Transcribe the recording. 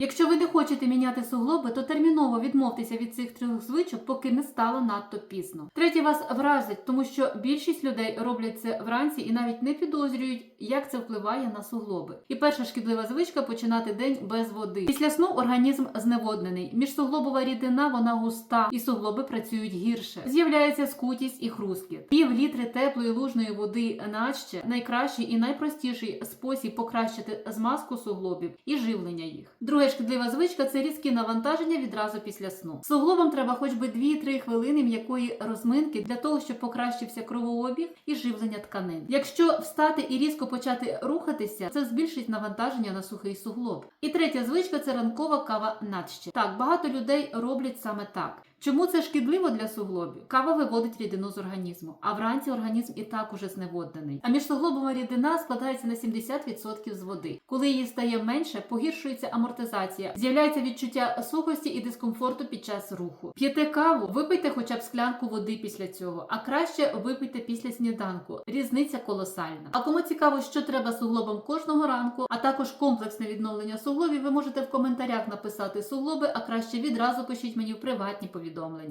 Якщо ви не хочете міняти суглоби, то терміново відмовтеся від цих трьох звичок, поки не стало надто пізно. Третє вас вразить, тому що більшість людей роблять це вранці і навіть не підозрюють, як це впливає на суглоби. І перша шкідлива звичка починати день без води. Після сну організм зневоднений. Міжсуглобова рідина вона густа, і суглоби працюють гірше. З'являється скутість і хрускіт. Пів літри теплої лужної води наче найкращий і найпростіший спосіб покращити змазку суглобів і живлення їх. Друга шкідлива звичка це різкі навантаження відразу після сну. Суглобам треба хоч би 2-3 хвилини м'якої розминки для того, щоб покращився кровообіг і живлення тканин. Якщо встати і різко почати рухатися, це збільшить навантаження на сухий суглоб. І третя звичка це ранкова кава надще. Так, багато людей роблять саме так. Чому це шкідливо для суглобів? Кава виводить рідину з організму, а вранці організм і так уже зневоднений. А міжсуглобова рідина складається на 70% з води. Коли її стає менше, погіршується амортизація, з'являється відчуття сухості і дискомфорту під час руху. П'єте каву, випийте хоча б склянку води після цього, а краще випийте після сніданку. Різниця колосальна. А кому цікаво, що треба суглобам кожного ранку, а також комплексне відновлення суглобів, ви можете в коментарях написати суглоби, а краще відразу пишіть мені в приватні повідомлення повідомлень.